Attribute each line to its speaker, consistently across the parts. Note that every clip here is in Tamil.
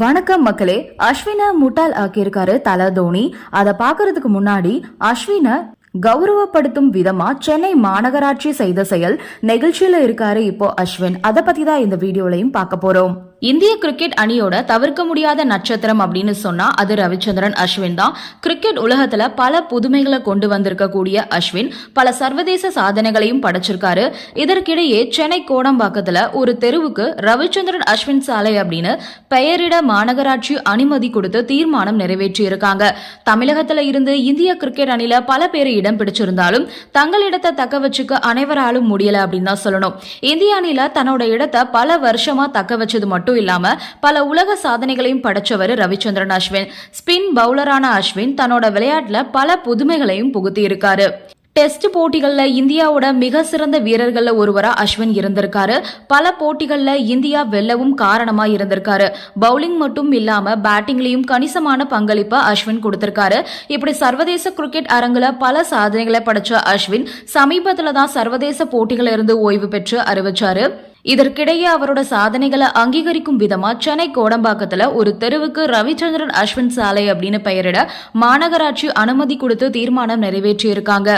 Speaker 1: வணக்கம் மக்களே. அஸ்வினை முட்டாள் ஆக்கியிருக்காரு தல தோனி. அதை பார்க்கறதுக்கு முன்னாடி அஸ்வினை கௌரவப்படுத்தும் விதமா சென்னை மாநகராட்சி செய்த செயல் நெகிழ்ச்சியில இருக்காரு இப்போ அஸ்வின். அதை பத்தி தான் இந்த வீடியோலையும் பார்க்க போறோம். இந்திய கிரிக்கெட் அணியோட தவிர்க்க முடியாத நட்சத்திரம் அப்படின்னு சொன்னா அது ரவிச்சந்திரன் அஸ்வின் தான். கிரிக்கெட் உலகத்துல பல புதுமைகளை கொண்டு வந்திருக்கக்கூடிய அஸ்வின். பல சர்வதேச சாதனைகளையும் படைச்சிருக்காரு. இதற்கிடையே சென்னை கோடம்பாக்கத்துல ஒரு தெருவுக்கு ரவிச்சந்திரன் அஸ்வின் சாலை அப்படின்னு பெயரிட மாநகராட்சி அனுமதி கொடுத்து தீர்மானம் நிறைவேற்றியிருக்காங்க. தமிழகத்துல இருந்து இந்திய கிரிக்கெட் அணில பல பேர் இடம் பிடிச்சிருந்தாலும் தங்கள் இடத்தை தக்க வச்சுக்க அனைவராலும் முடியல அப்படின்னு தான் சொல்லணும். இந்திய அணில தன்னோட இடத்தை பல வருஷமா தக்க வச்சது மட்டும் இல்லாம பல உலக சாதனைகளையும் படைச்சவர் ரவிச்சந்திரன் அஸ்வின். ஸ்பின் பவுலரான அஸ்வின் தன்னோட விளையாட்டுல பல புதுமைகளையும் புகுத்தி இருக்காரு. டெஸ்ட் போட்டிகளில் இந்தியாவோட மிக சிறந்த வீரர்களில் ஒருவரா அஸ்வின் இருந்திருக்காரு. பல போட்டிகளில் இந்தியா வெல்லவும் காரணமா இருந்திருக்காரு. பவுலிங் மட்டும் இல்லாம பேட்டிங்லயும் கணிசமான பங்களிப்பை அஸ்வின் கொடுத்திருக்காரு. இப்படி சர்வதேச கிரிக்கெட் அரங்குல பல சாதனைகளை படைச்ச அஸ்வின் சமீபத்துல தான் சர்வதேச போட்டிகளிலிருந்து ஓய்வு பெற்று அறிவிச்சாரு. இதற்கிடையே அவரோட சாதனைகளை அங்கீகரிக்கும் விதமா சென்னை கோடம்பாக்கத்துல ஒரு தெருவுக்கு ரவிச்சந்திரன் அஸ்வின் சாலை அப்படின்னு பெயரிட மாநகராட்சி அனுமதி கொடுத்து தீர்மானம் நிறைவேற்றியிருக்காங்க.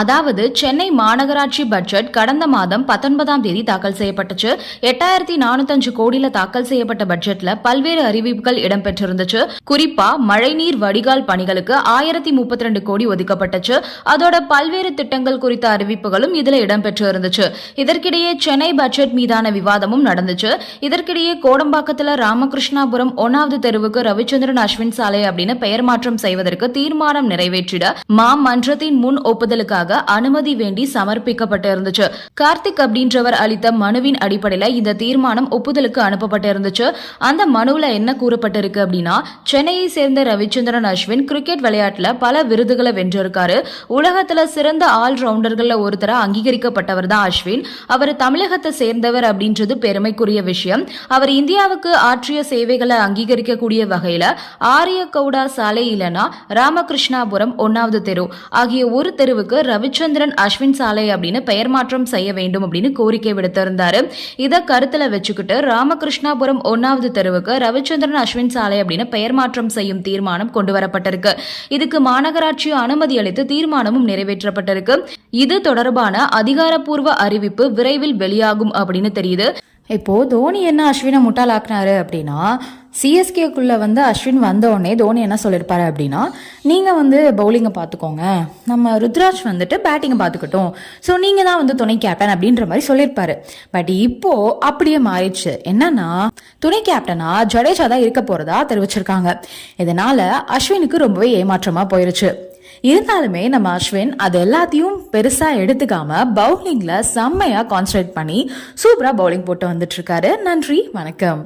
Speaker 1: அதாவது சென்னை மாநகராட்சி பட்ஜெட் கடந்த மாதம் பத்தொன்பதாம் தேதி தாக்கல் செய்யப்பட்டுச்சு. எட்டாயிரத்தி நானூத்தஞ்சு கோடியில தாக்கல் செய்யப்பட்ட பட்ஜெட்ல பல்வேறு அறிவிப்புகள் இடம்பெற்றிருந்துச்சு. குறிப்பா மழைநீர் வடிகால் பணிகளுக்கு ஆயிரத்தி முப்பத்தி ரெண்டு கோடி ஒதுக்கப்பட்டுச்சு. அதோட பல்வேறு திட்டங்கள் குறித்த அறிவிப்புகளும் இதுல இடம்பெற்று இருந்துச்சு. இதற்கிடையே சென்னை பட்ஜெட் மீதான விவாதமும் நடந்துச்சு. இதற்கிடையே கோடம்பாக்கத்துல ராமகிருஷ்ணாபுரம் ஒன்னாவது தெருவுக்கு ரவிச்சந்திரன் அஸ்வின் சாலை அப்படின்னு பெயர் மாற்றம் செய்வதற்கு தீர்மானம் நிறைவேற்றிட மா மன்றத்தின் முன் ஒப்புதலுக்காக தொடர்பாக அனுமதி வேண்டி சமர்ப்பிக்கப்பட்டு இருந்துச்சு கார்த்திக் அப்படின்றவர் அளித்த மனுவின் அடிப்படையில இந்த தீர்மானம் ஒப்புதலுக்கு அனுப்பப்பட்டு இருந்துச்சு அந்த மனுவில் என்ன கூறப்பட்டிருக்கு அப்படின்னா சென்னையை சேர்ந்த ரவிச்சந்திரன் அஸ்வின் கிரிக்கெட் விளையாட்டுல பல விருதுகளை வென்றிருக்காரு. உலகத்துல சிறந்த ஆல் ரவுண்டர்கள்ல அங்கீகரிக்கப்பட்டவர் தான் அஸ்வின். அவர் தமிழகத்தை சேர்ந்தவர் அப்படின்றது பெருமைக்குரிய விஷயம். அவர் இந்தியாவுக்கு ஆற்றிய சேவைகளை அங்கீகரிக்கக்கூடிய வகையில ஆரிய கவுடா சாலை இல்லனா ராமகிருஷ்ணாபுரம் ஒன்னாவது தெரு ஆகிய ஒரு தெருவுக்கு ரவிச்சந்திரன் அஸ்வின் சாலை அப்படின்னு பெயர் மாற்றம் செய்ய வேண்டும் அப்படின்னு கோரிக்கை விடுத்திருந்தாரு. இதை கருத்துல வச்சுக்கிட்டு ராமகிருஷ்ணாபுரம் ஒன்னாவது தெருவுக்கு ரவிச்சந்திரன் அஸ்வின் சாலை அப்படின்னு பெயர் மாற்றம் செய்யும் தீர்மானம் கொண்டு வரப்பட்டிருக்கு. இதுக்கு மாநகராட்சி அனுமதி அளித்து தீர்மானமும் நிறைவேற்றப்பட்டிருக்கு. இது தொடர்பான அதிகாரப்பூர்வ அறிவிப்பு விரைவில் வெளியாகும் அப்படின்னு தெரியுது. இப்போது தோனி என்ன அஸ்வினை முட்டாளாக்குனாரு அப்படின்னா சிஎஸ்கேக்குள்ளே வந்து அஸ்வின் வந்தோடனே தோனி என்ன சொல்லியிருப்பாரு அப்படின்னா நீங்கள் வந்து பவுலிங்கை பார்த்துக்கோங்க நம்ம ருத்ராஜ் வந்துட்டு பேட்டிங்கை பார்த்துக்கிட்டோம் ஸோ நீங்கள் தான் வந்து துணை கேப்டன் அப்படின்ற மாதிரி சொல்லியிருப்பாரு பட் இப்போது அப்படியே மாறிடுச்சு. என்னன்னா துணை கேப்டனா ஜடேஜா தான் இருக்க போகிறதா தெரிவிச்சிருக்காங்க. இதனால் அஸ்வினுக்கு ரொம்பவே ஏமாற்றமாக போயிருச்சு. இருந்தாலுமே நம்ம அஸ்வின் அது எல்லாத்தையும் பெருசா எடுத்துக்காம பவுலிங்ல செம்மையா கான்சன்ட்ரேட் பண்ணி சூப்பரா பவுலிங் போட்டு வந்துட்டு இருக்காரு. நன்றி வணக்கம்.